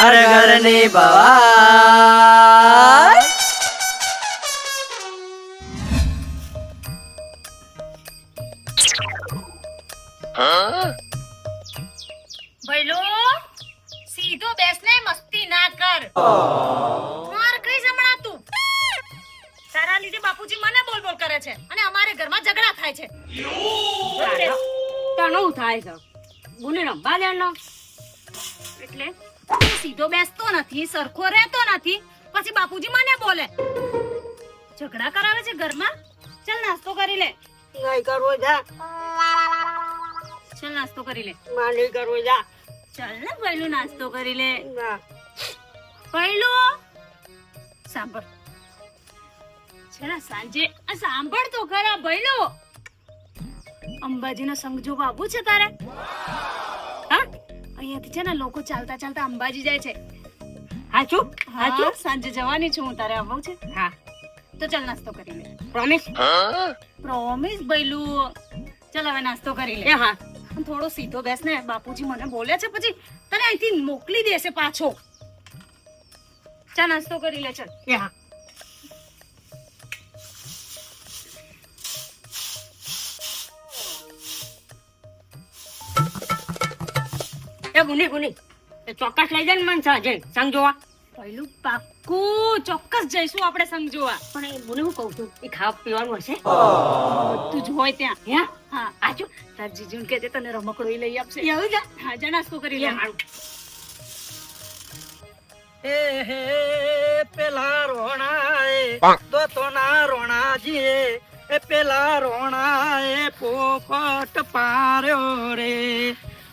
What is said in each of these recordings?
ઘર ઘરની ભવાઈ ભઈલો સીધો બેસને મસ્તી ના કર. માર કઈ જમણા તું. તારા લીધે બાપુજી મને બોલ બોલ કરે છે અને અમારે ઘરમાં ઝઘડા થાય છે. તણું થાય છે. ગુને રંબા દેનો. એટલે સીધો બેસતો નથી સરખો રહેતો નથી. પછી બાપુજી મને બોલે ઝઘડા કરાવે છે ઘરમાં? ચલ નાસ્તો કરી લે. નહીં કરવો જા. ચલ નાસ્તો કરી લે. માં નહીં કરવો જા. ચાલ ને પહેલું નાસ્તો કરી લે. પહેલું સાંભળ. જરા સાંજે આ સાંભળ તો ખરા ભૈલો. અંબાજીનો સંગ જોવા આવવું છે તારે? અહીંયાથી છે ને લોકો ચાલતા ચાલતા અંબાજી જાય છે. હાચું હાચું સાંજે જવાની છું હું તારે આવવું છે? હા. તો ચાલ નાસ્તો કરી લે. પ્રોમિસ પ્રોમિસ બૈલું. ચાલ હવે નાસ્તો કરી લે. હા. થોડો સીધો બેસ ને બાપુજી મને બોલે છે પછી તને અહીંથી મોકલી દેશે પાછો. ચા નાસ્તો કરી લે ચાલ. હા. એ ગુની ગુની એ ચોક્કસ લઈ જાય ને મન સાંજે સંગ જોવા. પહેલું પાક્કું ચોક્કસ જઈશું આપણે સંગ જોવા. પણ એ મને હું કહું છું એ ખાવા પીવાનું હશે? બધું જ હોય ત્યાં. હે? હા. આજુ તાર જીજુન કે તને રમકડું લઈ આપશે. એવું જા? હા જા નાસ્તો કરી લે. મારું એ હે પેલા રોણાએ તો તો ના રોણાજી એ પેલા રોણાએ પોપટ પાર્યો રે.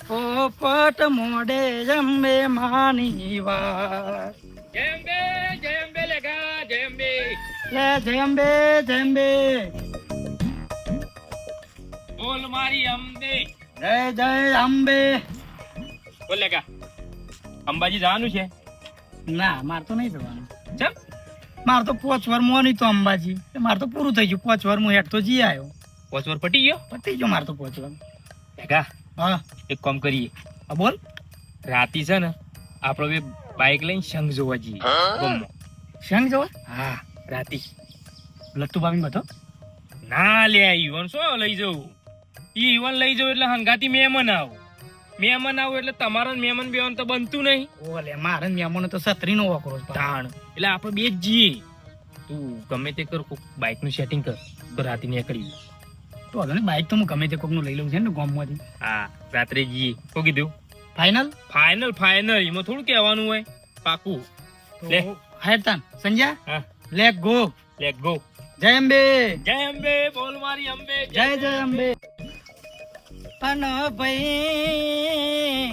પોપટ મોડે જંબે માની વાર જંબે જંબે લેગા જંબે લે જંબે જંબે બોલ મારી અંબે. જય જય અંબે. બોલ લેગા. અંબાજી જવાનું છે? ના માર તો નહીં જવાનું. ચમ? માર તો પોચ વાર મોની તો અંબાજી. માર તો પૂરું થઈ ગયું. પોચ વાર હું હેઠ તો જી આવ્યો પોચ વાર પટી ગયો? પતી ગયો માર તો પોચ વાર લેગા હા એક કામ કરીએ. આ બોલ. રાતી છે ને આપણે બે બાઇક લઈને સંગ જોવા જઈએ. ગમો. શંખ જોવા? હા રાતી. લટ્ટુ ભાભી બધો ના લે ઈવન શું લઈ જવું? ઈ ઈવન લઈ જવું એટલે હંગાતી મહેમાન આવું. મહેમાન આવું એટલે તમારો મહેમાન બેવાનું તો બનતું નહીં. ઓલે મારે મહેમાનો તો છત્રી નો વાકરો તાણ. એટલે આપણે બે જ જઈએ. તું ગમે તે કર બાઇકનું સેટિંગ કર. તો રાતે નીકળી તો હવે બાઇક તો હું ગમે તે કોકનું લઈ લઉં છે ને ગામમાંથી. હા રાત્રે જઈએ શું કીધું? ફાઇનલ ફાઇનલ ફાઇનલ એમાં થોડું કહેવાનું હોય. પાકું. લે. હેડતાન સંજ્યા હા. લે ગો લે ગો જય અંબે. જય અંબે બોલ મારી અંબે. જય જય અંબે. પણ ભાઈ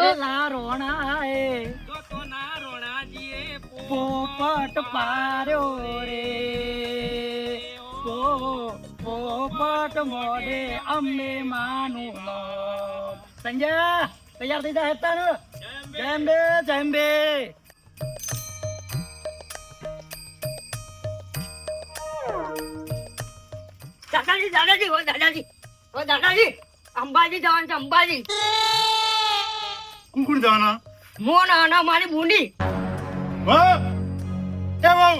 પેલા રોણાએ તો તો ના રોણાજીએ પોપટ પાર્યો રે. પો પોપટ મોઢે અંબે માનું. સંજય તૈયાર થઈ જય અંબે જય અંબે દાદાજી દાદાજી ઓ દાદાજી ઓ દાદાજી અંબાજી જવાનું છે અંબાજી. કુકુડ જવાના? મોન અને મારી બુંડી વાહ એ વાવ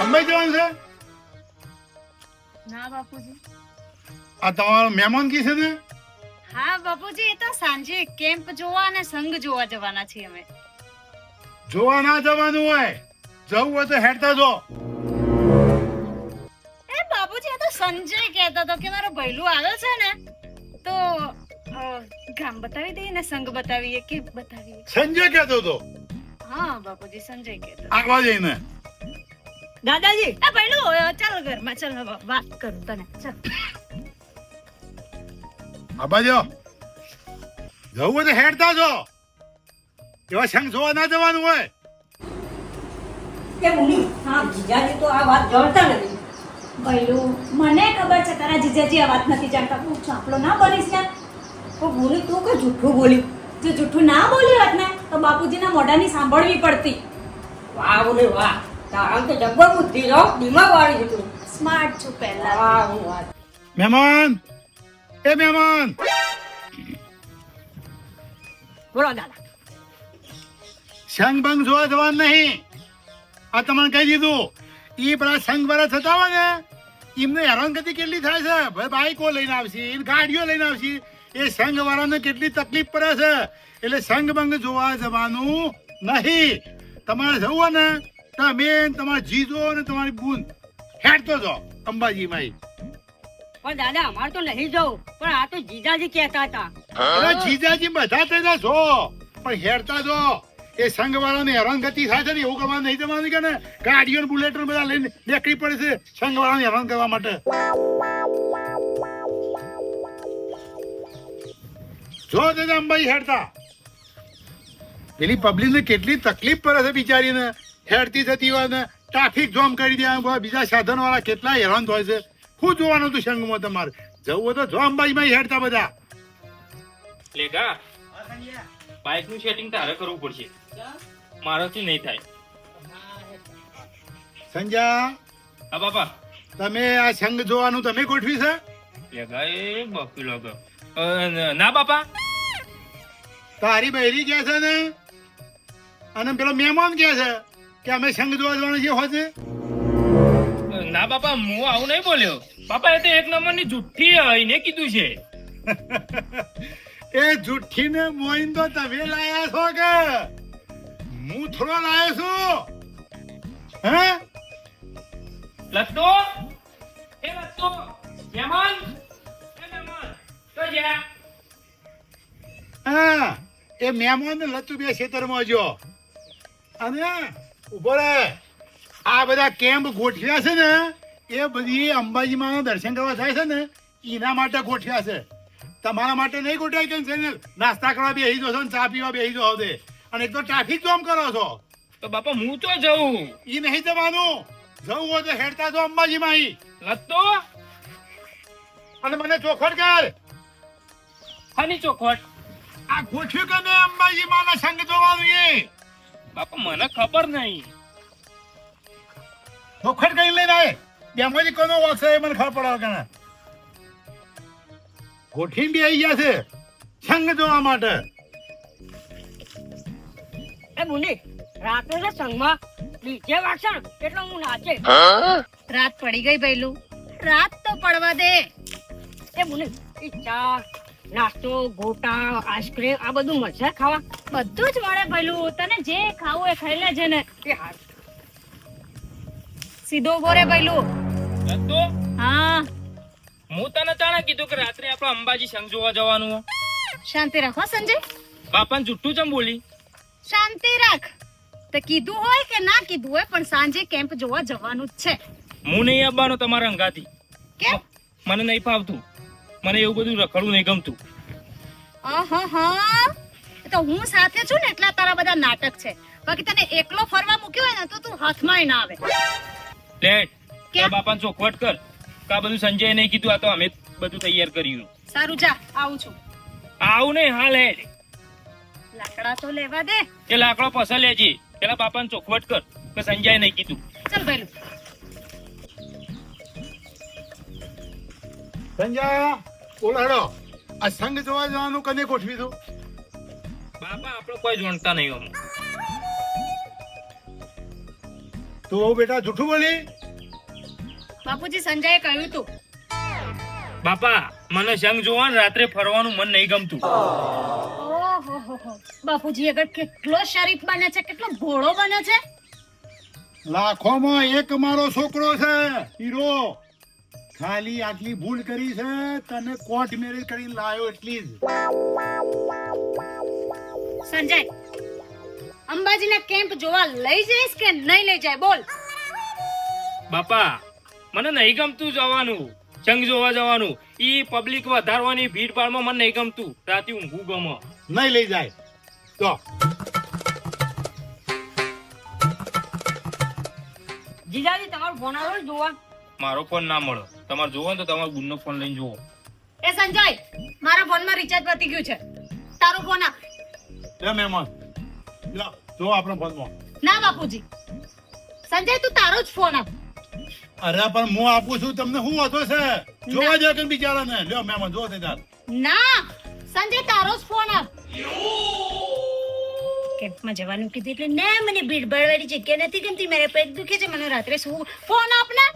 અંબાઈ જવાનું છે? ના બાપુજી. આ તમારો મહેમાન કી છે ને? હા બાપુજી એ તો સાંજે કેમ્પ જોવા અને સંગ જોવા જવાના છીએ અમે. જોવા ના જવાનું હોય જવું હોય તો હેડતા જો. એ બાપુજી આ તો સંજય કહેતો હતો કે મારો ભૈલું આવે છે ને તો ગામ બતાવી દઈએ ને સંગ બતાવીએ કે બતાવીએ. સંજય કહેતો હતો? હા બાપુજી સંજય કહેતો આગવા જઈને. દાદાજી એ ભૈલું ચાલો ચાલ ઘરમાં ચાલ વાત કરું તને. ચાલ. બાબા જો જવું હોય તો હેડતા જો. એવા શંખ જોવા ના જવાનું હોય. કે મુની હા જીજાજી તો આ વાત જાણતા નથી. ભૈલું મને ખબર છે તારા જીજાજી આ વાત નથી જાણતા. તું ચાપલો ના બનીશ ને તો મુની તું કે જૂઠું બોલી? જો જૂઠું ના બોલી હોત ને તો બાપુજીના મોઢાની સાંભળવી પડતી. વાહ બોલે વાહ. તારા તો જબ્બર બુદ્ધિ જો દિમાગ વાળી છે સ્માર્ટ છું પહેલા વાહ હું વાત. મહેમાન! એ મહેમાન! બોલો દાદા. સંગ બંગ જોવા જવાનું નહીં. આ તમને કહી દીધું. એ પેલા સંઘ વાળા થતા હોય ને એમને હેરાનગતિ કેટલી થાય છે? ભાઈ બાઈકો લઈને આવશે એ ગાડીઓ લઈને આવશે. એ સંઘ વાળાને કેટલી તકલીફ પડે છે? એટલે સંઘ ભંગ જોવા જવાનું નહીં. તમારે જવું હોય ને તમે તમારા જીજો અને તમારી બુન. હેડતો જો અંબાજીમાં પણ દાદા અમારે તો નહીં જવું. પણ આ તો જીજાજી કહેતા હતા. અરે જીજાજી બધા થઈને છો. પણ હેડતા જો એ સંઘ વાળાને હેરાનગતિ થાય છે ને એવું કરવા નહીં જવાનું કે ને? ગાડીઓ બુલેટ બધા લઈને નીકળી પડે છે સંઘ વાળાને હેરાન કરવા માટે. જો દાદા અંબાજી હેડતા. પેલી પબ્લિક ને કેટલી તકલીફ પડે છે બિચારીને. હેરતી થતી હોય ને ટ્રાફિક જામ કરી દે બીજા સાધનવાળા કેટલા હેરાન થાય છે. શું જોવાનું હતું સંઘમાં તમારે? જવું હોય તો જો અંબાઈમાં હેરતા બધા. લેગા બાઇકનું સેટિંગ તારે કરવું પડશે. મારાથી નહીં થાય. સંજા હા બાપા. તમે આ સંઘ જોવાનું તમે ગોઠવી છે? લેગા એ બકરી લાગે. ના બાપા. તારી બૈરી કે છે ને? અને પેલો મહેમાન કે છે? કે અમે સંઘ જોવા જવાનું છે હોજે. ના બાપા હું આવું નહીં બોલ્યો. બાપા એ તો એક નંબરની જુઠ્ઠી આવીને કીધું છે. એ જુઠ્ઠીને મોઈન તો તમે લાયા છો કે? હું થોડો લાયો છું. હે? લત્તો એ લત્તો મહેમાન? એ મહેમાન તો જા હા એ મહેમાન ને લતું બે ખેતરમાં જો અને ઊભો આ બધા કેમ્પ ગોઠવ્યા છે ને એ બધી અંબાજીમાં દર્શન કરવા થાય છે ને એના માટે ગોઠવ્યા છે. તમારા માટે નહીં ગોઠવાય કેમ છે નાસ્તા કરવા બેસી જશો ને ચા પીવા બેસી જાવ દે અને એક તો ટ્રાફિક જામ કરો છો. તો બાપા હું તો જઉં. એ નહીં જવાનું. જવું હોય તો હેડતા જો અંબાજીમાં ઈ. લત્તો? અને મને ચોખવટ કર. હની ચોખવટ? આ ગોઠવ્યું કે મેં અંબાજીમાં સંગ જોવાનું એ બાપા મને ખબર નહીં. ચોખવટ કઈ લઈને આવે બેમાંથી કોનો વાસે એ મને ખબર પડાવ કે ગોઠવીને બી આવી ગયા છે. સંગ જોવા માટે. એ મુની રાત્રે તો સંગમાં. ડીજે વાગશે ને એટલે હું નાચે. રાત પડી ગઈ ભૈલું. રાત તો પડવા દે. એ મુની ઈ ચા નાસ્તો ગોટા આઈસ્ક્રીમ આ બધું મળશે ખાવા? બધું જ મળે પેલું તને જે ખાવું એ ખાઈ લેજે ને. સીધો ઊભો રે હા. હું તને તાણે કીધું કે રાત્રે આપણે અંબાજી સંગ જોવા જવાનું. શાંતિ રાખો સંજય. બાપાને જુઠ્ઠું ચમ બોલી? શાંતિ રાખ. તે કીધું હોય કે ના કીધું હોય પણ સાંજે કેમ્પ જોવા જવાનું જ છે. હું નહીં આવવાનો તમારા અંગાથી. કેમ? મને નહીં ફાવતું. મને એવું બધું રખડવું નહીં ગમતું. તો હું સાથે છું ને એટલા તારા બધા નાટક છે. બાકી તને એકલો ફરવા મૂક્યો હોય ને તો તું હાથમાં ના આવે. લેટ. કે બાપાને ચોખવટ કર. કા બધું સંજય નહીં કીધું આ તો અમે બધું તૈયાર કર્યું. સારું જા આવું છું. આવું નહીં હાલ હે લાકડા તો લેવા દે. એ લાકડો પસંદ લેજે. પેલા બાપાને ચોખવટ કર કે સંજય નહીં કીધું. ચાલ ભૈલું સંજા બોલો હેડો આ સંઘ જોવા જવાનું કને ગોઠવી દો બાપા આપણે કોઈ જોણતા નહીં અમે તો બેટા જૂઠું બોલી? બાપુજી સંજયે કહ્યું તું. બાપા મને સંઘ જોવાનું રાત્રે ફરવાનું મન નહીં ગમતું. બાપુજી અગર કેટલો શરીફ બને છે કેટલો ભોળો બને છે. લાખોમાં એક મારો છોકરો છે હીરો. ખાલી આટલી ભૂલ કરી છે તને કોર્ટ મેરેજ કરીને લાયો એટલી જ. સંજય અંબાજીના કેમ્પ જોવા લઈ જઈશ કે નહીં લઈ જાય? બોલ. બાપા મને નહીં ગમતું જવાનું. જંગ જોવા જવાનું. ઈ પબ્લિક વધારવાની ભીડભાડમાં મને નહીં ગમતું. રાતે ઊંઘું ગમે. નહીં લઈ જાય. તો જીજાજી તમારો ફોન આવ્યો જોવા. મારો ફોન ના મળે. તમારે જોવો ને તો તમારો ગુણનો ફોન લઈને જોવો. એ સંજય મારા ફોનમાં રિચાર્જ પતી ગયું છે. તારો ફોન આ. લે મહેમાન લો જો આપણો ફોનમાં ના બાપુજી. સંજય તું તારો જ ફોન આપ. અરે પણ હું આપું છું તમને શું વાંધો છે? જોવા જાય કે બિચારાને. લ્યો મહેમાન જો તે તાર ના સંજય તારો જ ફોન આપ. કેમ્પમાં જવાનું કીધું એટલે ને મને ભીડભાડ વાળી જગ્યા નથી ગમતી. મારે પેટ દુખે છે. મને રાત્રે શું ફોન આપના?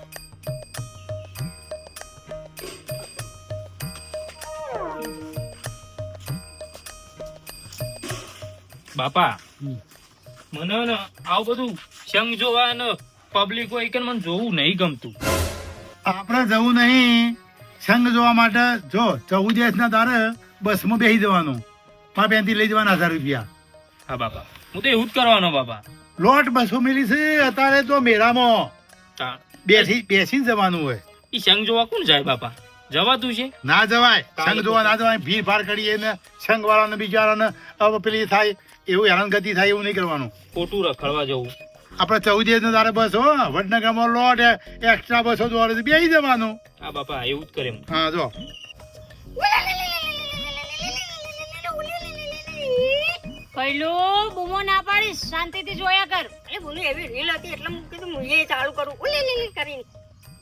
બાપા મને ને આવું બધું સંગ જોવા ને પબ્લિક હોય કે મને જોવું નહીં ગમતું. આપણે જવું નહીં. સંઘ જોવા માટે જો ચૌદ ના તારે બસમાં બેસી જવાનું. માં પેનથી લઈ જવાના હજાર રૂપિયા. હા બાપા હું તો એવું જ કરવાનો બાપા. લોટ બસો મિલી છે અત્યારે તો મેળામાં. બેસી બેસી જવાનું હોય. ઈ સંગ જોવા કોણ જાય બાપા? જવાતું છે? ના જવાય. સંઘ જોવા ના જવાય. ભીડ ભાડ કરીએ ને સંઘ વાળાને બિચારાને ને પેલી થાય એવું હેરાનગતિ થાય એવું નહીં કરવાનું. ખોટું રખડવા જવું. આપણે ચૌદ તારે બસ હો. વડનગરમાં લોટ એક્સ્ટ્રા બસો દોડે બેસી જવાનું. હા બાપા એવું જ કરે હા જો. પહેલું બૂમો ના પાડીશ. શાંતિથી જોયા કર. એ બોલું એવી રીલ હતી એટલે હું કીધું હું એ ચાલુ કરું. ઉલી લીલી કરીને.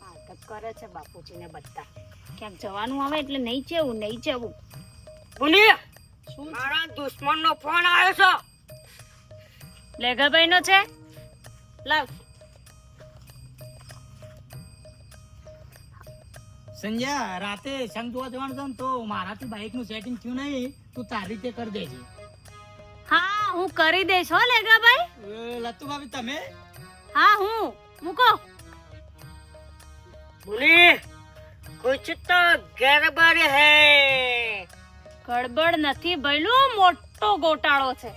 નાટક કરે છે બાપુજીને બધા. ક્યાંક જવાનું આવે એટલે નહીં જવું નહીં જવું. બોલી શું? મારા દુશ્મન નો ફોન આવ્યો છે. લેગાભાઈ નો છે? લાવ. સંજય રાતે સંગ જોવા જવાનું છે તો મારાથી બાઇકનું સેટિંગ થયું નહીં. તું તારી રીતે કરી દેજે. હા હું કરી દઈશ હો લેગાભાઈ. લતુ ભાભી તમે? હા હું. મૂકો. બોલી કુછ તો ગડબડ હે. ગડબડ નથી ભઈલું મોટો ગોટાળો છે.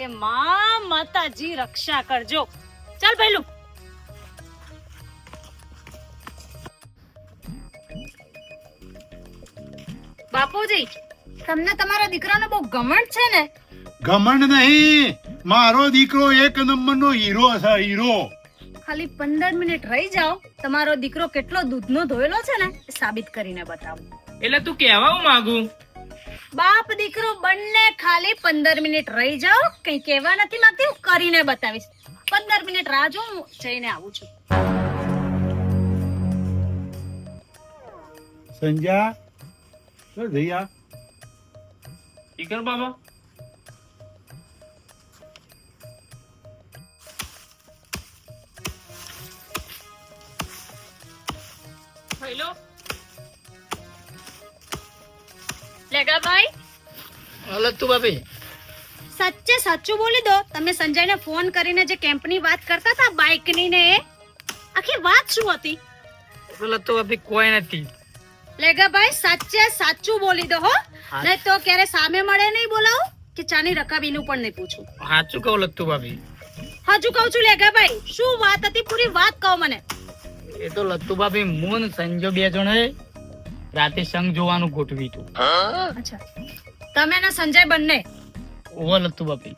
એ માં માતાજી રક્ષા કરજો. ચાલ ભઈલું. બાપુજી તમને તમારા દીકરાનો બહુ ઘમંડ છે ને? ઘમંડ નહીં. મારો દીકરો એક નંબરનો હીરો છે હીરો. ખાલી પંદર મિનિટ રહી જાઓ. તમારો દીકરો કેટલો દૂધનો ધોયેલો છે ને એ સાબિત કરીને બતાવો. એટલે તું કહેવા હું માંગુ? બાપ દીકરો બંને ખાલી પંદર મિનિટ રહી જાઓ. કઈ કહેવા નથી માંગતી હું કરીને બતાવીશ. પંદર મિનિટ રાહ જો હું જઈને આવું છું. સંજ્યા ચાલ ઈ બાબા. હેલો. લેગા ભાઈ તું ભાભી. સચ્ચે સાચું બોલી દો. તમે સંજયને ફોન કરીને જે કેમ્પની વાત કરતા હતા બાઇકની ને એ આખી વાત શું હતી? લત્તુ ભાભી કોઈ નથી. લેગા ભાઈ સાચે સાચું બોલી દો હો. નહીં તો ક્યારે સામે મળે નહીં બોલાવું કે ચાની રકાબીનું પણ નહીં પૂછું. સાચું કહું લગતું ભાભી. હજુ કહું છું લેગા ભાઈ શું વાત હતી? પૂરી વાત કહો મને. એ તો લત્તુ ભાભી મૂન સંજો બે જણે રાતે સંગ જોવાનું ગોઠવી તું. અચ્છા. તમે ને સંજય બંને? ઓવો લત્તુ ભાભી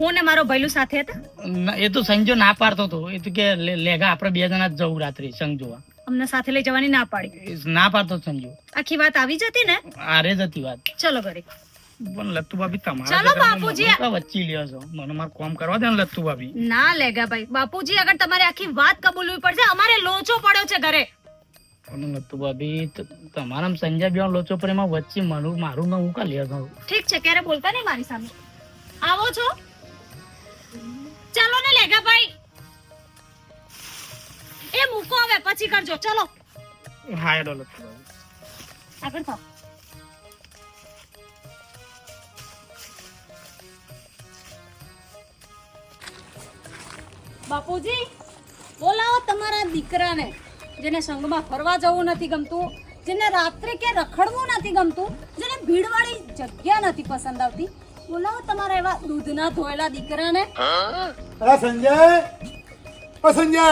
હું ને મારો ભૈલું સાથે હતા? એ તો સંજો ના પાડતો હતો એ તો કે લેગા આપણે બે જણા જ જવું રાત્રે સંગ જોવા. અમને સાથે લઈ જવાની ના પાડી. ના પાડતો સંજો. આખી વાત આવી જતી ને? આરે જ હતી વાત. ચલો ઘરે. પણ લત્તુ બાપી તમારા ચલો બાપુજી. વચ્ચે લ્યો છો. મને મારું કામ કરવા દે ને લત્તુ બાપી. ના લેગા ભાઈ. બાપુજી આગળ તમારે આખી વાત કબૂલવી પડશે અમારે લોચો પડ્યો છે ઘરે. પણ લત્તુ ભાભી તમારા સંજય બે લોચો પર એમાં વચ્ચે મારું મારું ના હું કા લ્યો ઠીક છે ક્યારે બોલતા નહીં મારી સામે? આવો છો? ચાલો ને લેગા ભાઈ. એ મૂકો હવે પછી કરજો. ચલો. હા એડો લત્તુ આગળ થાવ બાપુજી બોલાવો તમારા દીકરાને. જેને સંઘમાં ફરવા જવું નથી ગમતું જેને રાત્રે કે રખડવું નથી ગમતું જેને ભીડવાળી જગ્યા નથી પસંદ આવતી. બોલાવો તમારા એવા દૂધના ધોયેલા દીકરાને. અરે સંજય! ઓ સંજય!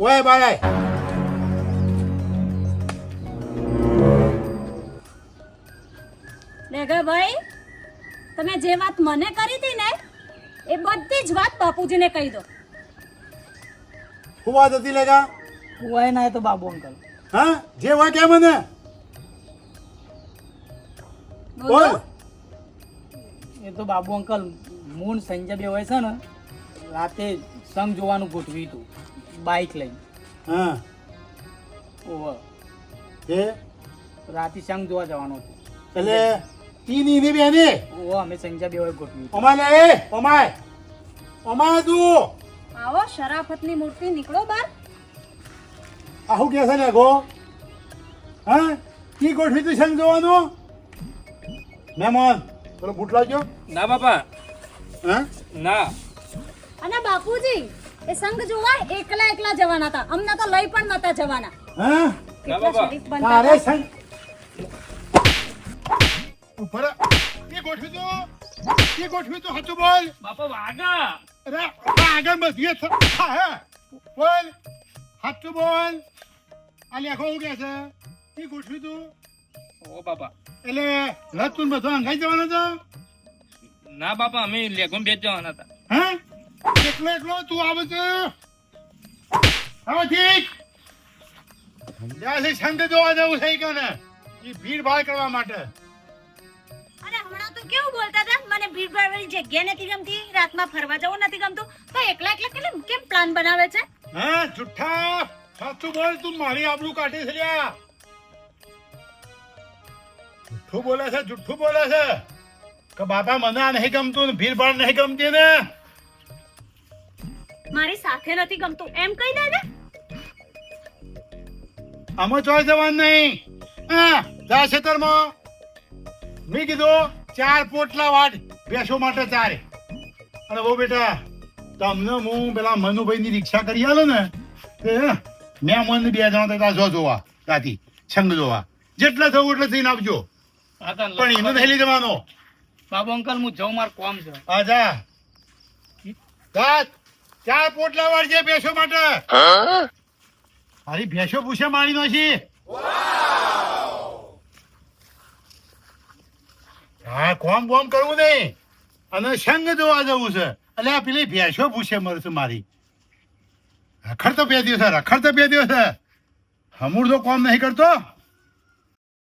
ઓય બાય લેગા ભાઈ તમે જે વાત મને કરી હતી ને એ બધી જ વાત બાપુજીને કહી દો. હું વાત હતી લેગા હોય ના તો બાબુ અંકલ. હા? જે હોય કે મને? બોલ. એ તો બાબુ અંકલ મૂન સંજય બે હોય છે ને રાતે સંગ જોવાનું ગોઠવી હતું બાઇક લઈને. હા. ઓહો. એ? રાતે સંગ જોવા જવાનું હતું. એટલે તી ની ની બેને? ઓ અમે સંજય બે હોય ગોઠવી અમાને ઓમાય એ અમાય અમાય તું. આવો શરાફતની મૂર્તિ નીકળો બાર કે છે ને ગો? હા? કી ગોઠવી તું સંગ જોવાનું? મહેમાન પેલો બૂટ લાગ્યો ના બાપા. હા? ના. અને બાપુજી એ સંઘ જોવા એકલા એકલા જવાના હતા. અમને તો લઈ પણ નતા જવાના. હા? કેટલા બાપા. તારે સંગ ઉપર કી ગોઠવી દો. કી ગોઠવી તું હતું બોલ. બાપા વાગા અરે આ આગળ બસ એ હા હા. બોલ. હાચું બોલ. આ લેખો હું કે છે? કી ગોઠવી તું? ઓ બાપા. એટલે લતું ને બધું અંગાઈ જવાનો તો ના બાપા અમે લેખો બેચ જવાના હતા. હા? એકલો એકલો? તું આવે છે હવે ઠીક. જ્યાંથી સંઘ જોવા જવું છે કે ને એ ભીડ ભાડ કરવા માટે. અને હમણાં તો કેવું બોલતા હતા? મને ભીડભાડ વાળી જગ્યા નથી ગમતી રાતમાં ફરવા જવું નથી ગમતું. તો એકલા એકલા કેમ કેમ પ્લાન બનાવે છે? હા જુઠ્ઠા? સાચું બોલ તું મારી આબરૂ કાઢી છે લ્યા. જુઠ્ઠું બોલે છે જુઠ્ઠું બોલે છે. કે બાપા મને આ નહીં ગમતું ને ભીડ ભાડ નહીં ગમતી ને. મારી સાથે નથી ગમતું એમ કહી દે ને. આમાં ચોય જવાનું નહીં. હા જા ખેતરમાં. મેં કીધું ચાર પોટલા વાટ બેસો માટે ચારે. અને બહુ બેટા તમને હું પેલા મનુભાઈ ની રિક્ષા કરી આલો ને તે મેં મન બે જણ તા જો જોવા રાતી છંગ જોવા. જેટલા થવું એટલે થઈને આપજો. પણ એને લઈ જવાનો. બાબુ અંકલ હું જાઉં મારું કોમ છે. હા જા. ચાર પોટલા વાળજે ભેંસો માટે. મારી ભેંસો પૂછે મારી નો છે હા કોમ બોમ કરવું નહીં. અને સંગ જોવા જવું છે. એટલે પેલી ભેંસો પૂછે મળશે મારી. રખડ તો બે દિવસ રખડ તો બે દિવસ. હમૂર તો કોમ નહીં કરતો.